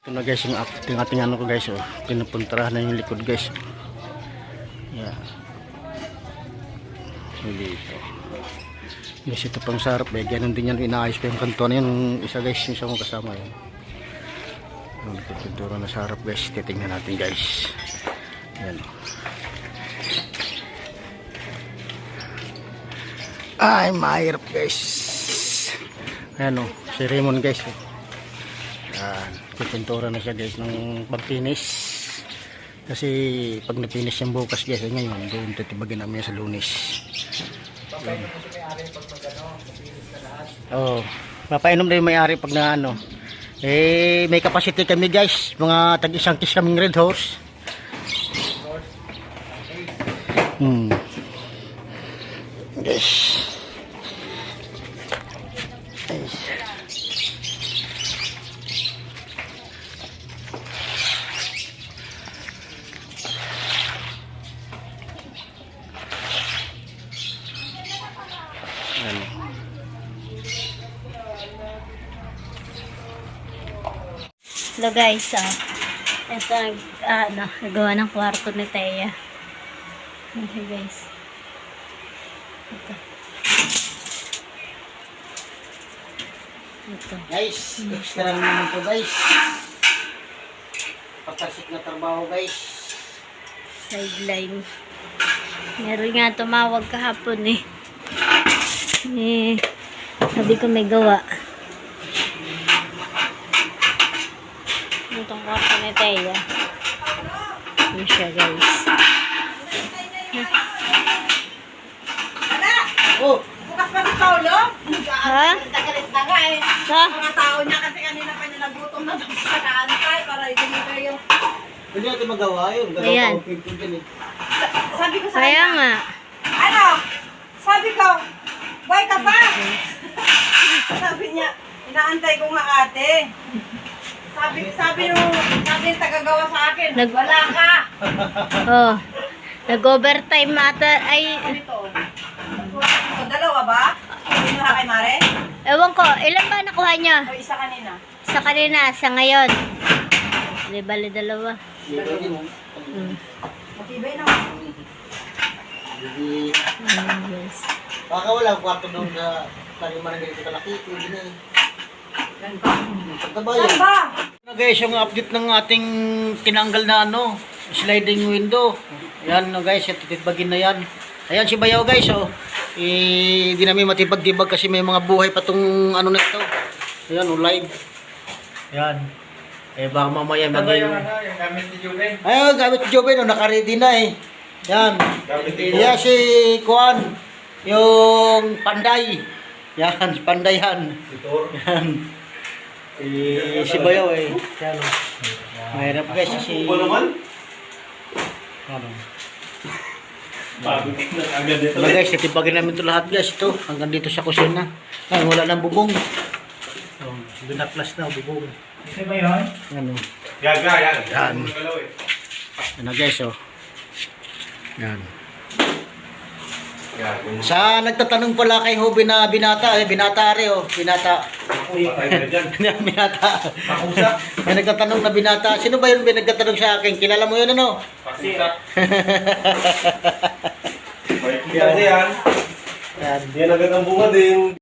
Ito na guys yung ating, ating ano ko guys oh. Pinupuntrahan na yung likod guys. Yeah. Dito. Yes, ito pang sarap eh. Ganun din yan. Inaayos pa yung kanto na yun. Isa guys, yung isa mong kasama yun. Yung likod pintura na sarap guys. Titingnan natin guys. Yan oh. Ay, mahirap guys. Ayan o, si Raymond guys. Oh. Yan, pipintura na siya guys ng pagpinis. Kasi pag napinis yung bukas guys, eh, ngayon doon titibagin namin sa lunis. Yan. Oo. Oh, papainom na yung may-ari pag na ano. Eh, may capacity kami guys. Mga tag isang kiss kaming red horse. Hmm. Yes. Ano? Hello guys, ah. Ito, ah, ano, nagawa ng kwarto ni Teya. Okay guys. Ito. Ito. Guys, extra naman to guys. Patasik na trabaho guys. Sideline. Meron nga tumawag kahapon eh. Eh, sabi ko may gawa. Itong kwarto ni Teya. Yun siya guys. Oh, Bukas pa si Paolo? Ha? Galit na nga eh. Ha? Mga tao niya kasi kanina pa niya nagutom na doon sa kaantay para hindi kayo. hindi natin magawa yun. Ayan. eh. Sabi ko sa Kaya kanya, nga. ano? Sabi ko, buhay ka pa? sabi niya, inaantay ko nga ate. Sabi, sabi nung, sabi yung tagagawa sa akin, Nag- wala ka. Oh. Nag-overtime ata. Ay, ito? Dalawa ba? Na kay Mare? ewan ko. Ilan ba nakuha niya? O isa kanina? Sa kanina, sa ngayon. Di bali dalawa. Hmm. Matibay. Hindi. Ayan, guys. Baka wala ang kwarto doon na taliman na ganito kalaki. Hindi na eh. Yan ba? Saan ba? Na guys, yung update ng ating tinanggal na ano, sliding window. Yan no guys, titibagin na yan. Ayan si Bayaw guys, oh. Eh, di namin matibag-tibag kasi may mga buhay pa tong ano na ito. Ayan, oh, live. Yan. Eh, baka mamaya maging... gamit ni Juven. Ayun, gamit ni Joven, oh, naka-ready na eh. Yan. Gamit ni Yan si Kuan. Yung Panday. Yan, si Panday yan. Tutor. Yan. Eh, si Bayaw eh. Yan. oh. Mahirap guys kasi... Upo naman. Ano. Ito. Ito guys, titipagin namin ito lahat guys. Ito, hanggang dito sa kusina. Ay, wala nang bubong. Oh, binaklas na bubong. Isa ba yun? Ano. Gaga, yan. Yan. Eh. Na guys, oh. Yan. Sa nagtatanong pala kay Hobi na binata, eh, binata are oh, binata. Binata. May nagtatanong na binata. Sino ba yun may nagtatanong sa akin? Kilala mo yun ano? Pakusap. May kita yan. Yan. Yan agad ang bunga din.